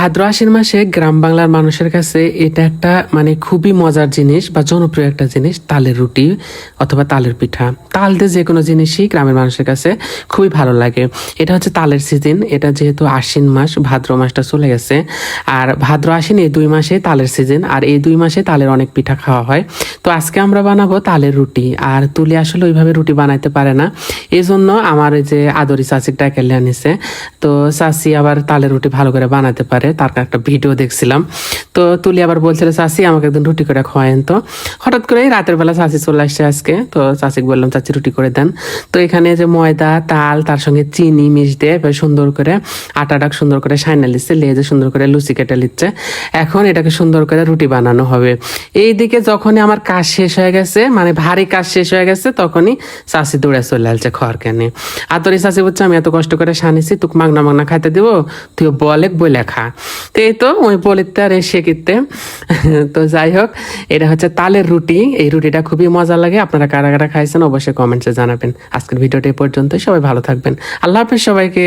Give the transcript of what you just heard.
ভাদ্র আশ্বিন মাসে গ্রাম বাংলার মানুষের কাছে এটা একটা মানে খুবই মজার জিনিস বা জনপ্রিয় একটা জিনিস, তালের রুটি অথবা তালের পিঠা। তাল দিয়ে যে কোনো জিনিসই গ্রামের মানুষের কাছে খুবই ভালো লাগে। এটা হচ্ছে তালের সিজন এটা যেহেতু আশ্বিন মাস, ভাদ্র মাসটা চলে গেছে। আর ভাদ্র আশ্বিন এই দুই মাসে তালের সিজন আর এই দুই মাসে তালের অনেক পিঠা খাওয়া হয়। তো আজকে আমরা বানাবো তালের রুটি, আর তুলি আসলে ওইভাবে রুটি বানাইতে পারে না। এই জন্য আমার যে আদরি চাচির ডাকেলে আনিছে তো চাচি আবার তালের রুটি ভালো করে বানাতে পারে। তার একটা ভিডিও দেখছিলাম। তো তুলি আবার বলছিল, চাচি, আমাকে একদিন রুটি করে খাওয়ায়েন তো। হঠাৎ করে রাতের বেলা চাচি চলে আসছে আজকে। তো চাচিকে বললাম, চাচি, রুটি করে দেন। তো এখানে যে ময়দা, তাল, তার সঙ্গে চিনি মিশ দিয়ে সুন্দর করে আটাটা সুন্দর করে সাইনা লিচ্ছে লেজে সুন্দর করে লুচি কেটে নিচ্ছে এখন এটাকে সুন্দর করে রুটি বানানো হবে। এইদিকে যখনই আমার কাজ শেষ হয়ে গেছে মানে ভারী কাজ শেষ হয়ে গেছে, তখনই চাষি দৌড়ে চলে আসছে খড় কেনে। আর তোর এই চাষি বলছে, আমি এত কষ্ট করে সানিছি, তুক মাগনা মাগনা খাইতে দিব তুই বলে বই লেখা তো এই তো, ওই বলিতে আর এই কিনতে তো যাই হোক, এটা হচ্ছে তালের রুটি। এই রুটিটা খুবই মজা লাগে। আপনারা কারা কারা খাইছেন অবশ্যই কমেন্টসে জানাবেন। আজকের ভিডিওটা এ পর্যন্ত সবাই ভালো থাকবেন। আল্লাহ হাফেজ সবাইকে।